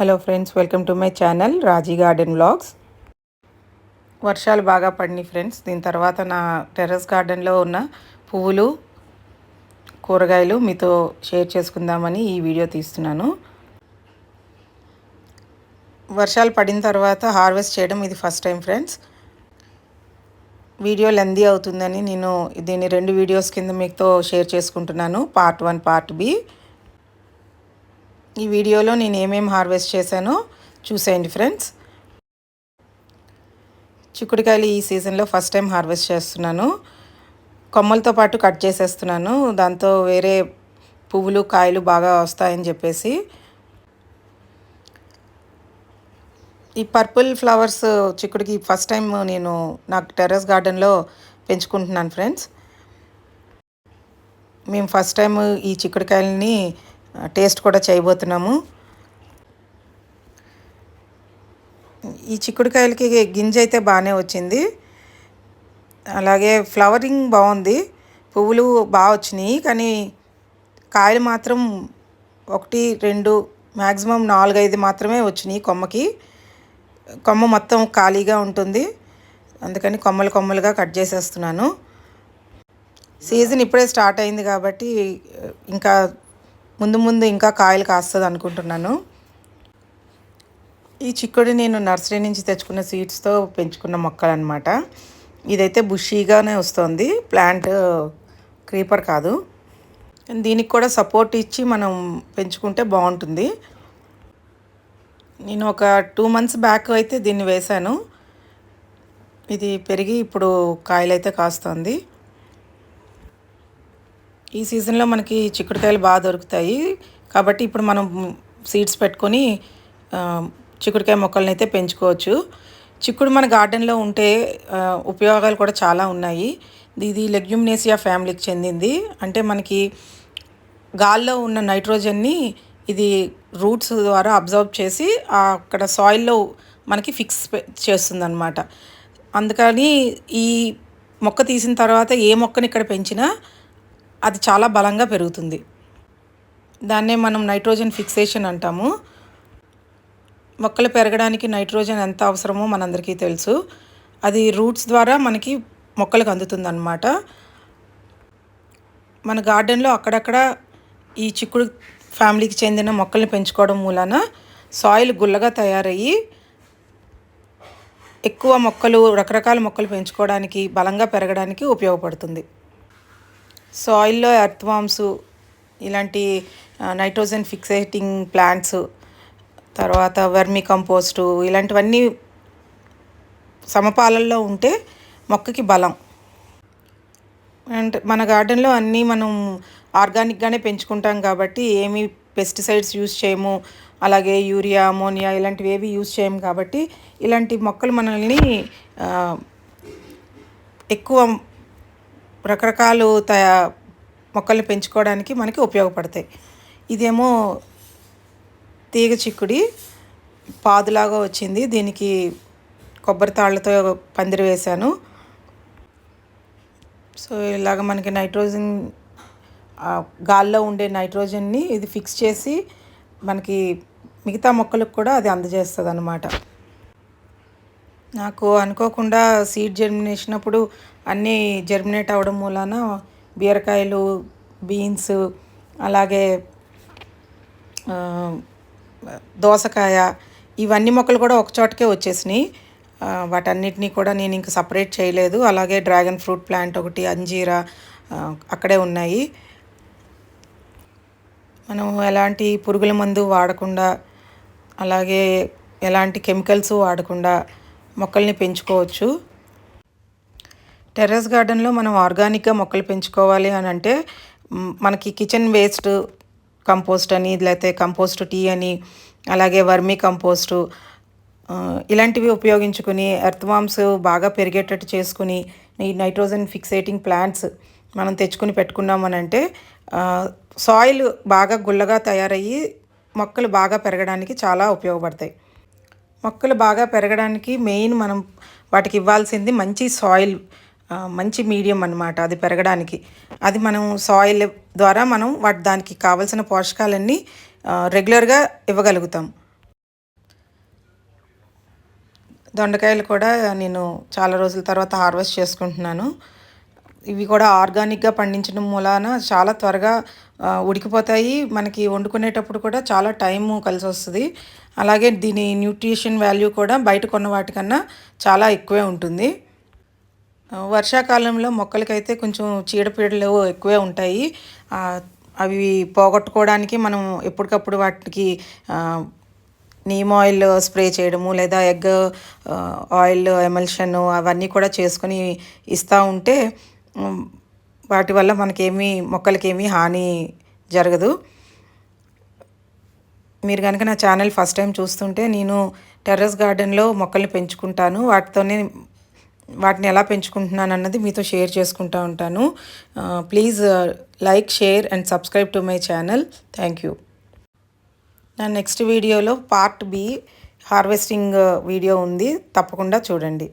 Hello friends welcome to my channel Raji garden blogs వర్షాలు బాగా పడినాయి ఫ్రెండ్స్ దీని తర్వాత నా టెర్రస్ గార్డెన్లో ఉన్న పువ్వులు కూరగాయలు మీతో షేర్ చేసుకుందామని ఈ వీడియో తీస్తున్నాను. వర్షాలు పడిన తర్వాత హార్వెస్ట్ చేయడం ఇది first time friends video lengthy అవుతుందని నేను దీన్ని రెండు వీడియోస్ కింద మీతో షేర్ చేసుకుంటున్నాను. పార్ట్ వన్ పార్ట్ బి ఈ వీడియోలో నేను ఏమేమి హార్వెస్ట్ చేశానో చూసేయండి ఫ్రెండ్స్. చిక్కుడుకాయలు ఈ సీజన్లో ఫస్ట్ టైం హార్వెస్ట్ చేస్తున్నాను. కొమ్మలతో పాటు కట్ చేసేస్తున్నాను. దాంతో వేరే పువ్వులు కాయలు బాగా వస్తాయని చెప్పేసి. ఈ పర్పుల్ ఫ్లవర్స్ చిక్కుడికి ఫస్ట్ టైం నేను నాకు టెర్రస్ గార్డెన్లో పెంచుకుంటున్నాను ఫ్రెండ్స్. మేము ఫస్ట్ టైం ఈ చిక్కుడుకాయలని టేస్ట్ కూడా చేయబోతున్నాము. ఈ చిక్కుడుకాయలకి గింజ అయితే బాగానే వచ్చింది. అలాగే ఫ్లవరింగ్ బాగుంది. పువ్వులు బాగా వచ్చినాయి. కానీ కాయలు మాత్రం ఒకటి రెండు మ్యాక్సిమం నాలుగైదు మాత్రమే వచ్చినాయి కొమ్మకి. కొమ్మ మొత్తం ఖాళీగా ఉంటుంది. అందుకని కొమ్మలు కొమ్మలుగా కట్ చేసేస్తున్నాను. సీజన్ ఇప్పుడే స్టార్ట్ అయింది కాబట్టి ఇంకా ముందు ముందు ఇంకా కాయలు కాస్తుంది అనుకుంటున్నాను. ఈ చిక్కుడు నేను నర్సరీ నుంచి తెచ్చుకున్న సీడ్స్తో పెంచుకున్న మొక్కలు అనమాట ఇదైతే బుషీగానే వస్తుంది. ప్లాంట్ క్రీపర్ కాదు. దీనికి కూడా సపోర్ట్ ఇచ్చి మనం పెంచుకుంటే బాగుంటుంది. నేను ఒక టూ మంత్స్ బ్యాక్ అయితే దీన్ని వేశాను. ఇది పెరిగి ఇప్పుడు కాయలైతే కాస్తుంది. ఈ సీజన్లో మనకి చిక్కుడుకాయలు బాగా దొరుకుతాయి. కాబట్టి ఇప్పుడు మనం సీడ్స్ పెట్టుకొని చిక్కుడుకాయ మొక్కల్ని అయితే పెంచుకోవచ్చు. చిక్కుడు మన గార్డెన్లో ఉంటే ఉపయోగాలు కూడా చాలా ఉన్నాయి. ఇది లెగ్యూమినేసియా ఫ్యామిలీకి చెందింది. అంటే మనకి గాల్లో ఉన్న నైట్రోజన్ని ఇది రూట్స్ ద్వారా అబ్జర్వ్ చేసి అక్కడ సాయిల్లో మనకి ఫిక్స్ చేస్తుందన్నమాట. అందుకని ఈ మొక్క తీసిన తర్వాత ఏ మొక్కని ఇక్కడ పెంచినా అది చాలా బలంగా పెరుగుతుంది. దాన్నే మనం నైట్రోజన్ ఫిక్సేషన్ అంటాము. మొక్కలు పెరగడానికి నైట్రోజన్ ఎంత అవసరమో మనందరికీ తెలుసు. అది రూట్స్ ద్వారా మనకి మొక్కలకు అందుతుందన్నమాట. మన గార్డెన్లో అక్కడక్కడ ఈ చిక్కుడు ఫ్యామిలీకి చెందిన మొక్కల్ని పెంచుకోవడం మూలాన సాయిల్ గుల్లగా తయారయ్యి ఎక్కువ మొక్కలు రకరకాల మొక్కలు పెంచుకోవడానికి బలంగా పెరగడానికి ఉపయోగపడుతుంది. సాయిల్లో ఎర్త్వామ్స్ ఇలాంటి నైట్రోజన్ ఫిక్సేటింగ్ ప్లాంట్స్ తర్వాత వర్మి కంపోస్టు ఇలాంటివన్నీ సమపాలల్లో ఉంటే మొక్కకి బలం. అండ్ మన గార్డెన్లో అన్నీ మనం ఆర్గానిక్గానే పెంచుకుంటాం కాబట్టి ఏమీ పెస్టిసైడ్స్ యూజ్ చేయము అలాగే యూరియా అమోనియా ఇలాంటివి ఏవి యూజ్ చేయము కాబట్టి ఇలాంటి మొక్కలు మనల్ని ఎక్కువ రకరకాలు తయా మొక్కల్ని పెంచుకోవడానికి మనకి ఉపయోగపడతాయి. ఇదేమో తీగ చిక్కుడి పాదులాగా వచ్చింది. దీనికి కొబ్బరి తాళ్ళతో పందిరి వేశాను. సో ఇలాగ మనకి నైట్రోజన్ గాల్లో ఉండే నైట్రోజన్ని ఇది ఫిక్స్ చేసి మనకి మిగతా మొక్కలకు కూడా అది అందజేస్తుంది అనమాట నాకు అనుకోకుండా సీడ్ జర్మినేషన్ అప్పుడు అన్నీ జర్మినేట్ అవడం మూలాన బీరకాయలు బీన్స్ అలాగే దోసకాయ ఇవన్నీ మొక్కలు కూడా ఒకచోటకే వచ్చేసినాయి. వాటన్నిటినీ కూడా నేను ఇంక సపరేట్ చేయలేదు. అలాగే డ్రాగన్ ఫ్రూట్ ప్లాంట్ ఒకటి అంజీరా అక్కడే ఉన్నాయి. మనం ఎలాంటి పురుగుల మందు వాడకుండా అలాగే ఎలాంటి కెమికల్స్ వాడకుండా మొక్కల్ని పెంచుకోవచ్చు. టెర్రస్ గార్డెన్లో మనం ఆర్గానిక్గా మొక్కలు పెంచుకోవాలి అని అంటే మనకి కిచెన్ వేస్ట్ కంపోస్ట్ అని లేకపోతే కంపోస్ట్ టీ అని అలాగే వర్మీ కంపోస్టు ఇలాంటివి ఉపయోగించుకుని ఎర్త్వామ్స్ బాగా పెరిగేటట్టు చేసుకుని ఈ నైట్రోజన్ ఫిక్సేటింగ్ ప్లాంట్స్ మనం తెచ్చుకుని పెట్టుకున్నామనంటే సాయిల్ బాగా గుల్లగా తయారయ్యి మొక్కలు బాగా పెరగడానికి చాలా ఉపయోగపడతాయి. మొక్కలు బాగా పెరగడానికి మెయిన్ మనం వాటికి ఇవ్వాల్సింది మంచి సాయిల్ మంచి మీడియం అనమాట అది పెరగడానికి. అది మనం సాయిల్ ద్వారా మనం వాటి దానికి కావలసిన పోషకాలన్నీ రెగ్యులర్గా ఇవ్వగలుగుతాం. దొండకాయలు కూడా నేను చాలా రోజుల తర్వాత హార్వెస్ట్ చేసుకుంటున్నాను. ఇవి కూడా ఆర్గానిక్గా పండించడం మూలాన చాలా త్వరగా ఉడికిపోతాయి. మనకి వండుకునేటప్పుడు కూడా చాలా టైం కలిసి వస్తుంది. అలాగే దీని న్యూట్రిషన్ వాల్యూ కూడా బయట కొన్న వాటికన్నా చాలా ఎక్కువే ఉంటుంది. వర్షాకాలంలో మొక్కలకైతే కొంచెం చీడపీడలు ఎక్కువే ఉంటాయి. అవి పోగొట్టుకోవడానికి మనం ఎప్పటికప్పుడు వాటికి నీమ్ ఆయిల్ స్ప్రే చేయడము లేదా ఎగ్ ఆయిల్ ఎమల్షన్ అవన్నీ కూడా చేసుకొని ఇస్తూ ఉంటే వాటి వల్ల మనకేమీ మొక్కలకేమీ హాని జరగదు. మీరు కనుక నా ఛానల్ ఫస్ట్ టైం చూస్తుంటే నేను టెర్రస్ గార్డెన్లో మొక్కల్ని పెంచుకుంటాను. వాటితోనే వాటిని ఎలా పెంచుకుంటున్నాను అన్నది మీతో షేర్ చేసుకుంటూ ఉంటాను. Please like share and subscribe to my channel. Thank you. నా నెక్స్ట్ వీడియోలో పార్ట్ బి హార్వెస్టింగ్ వీడియో ఉంది. తప్పకుండా చూడండి.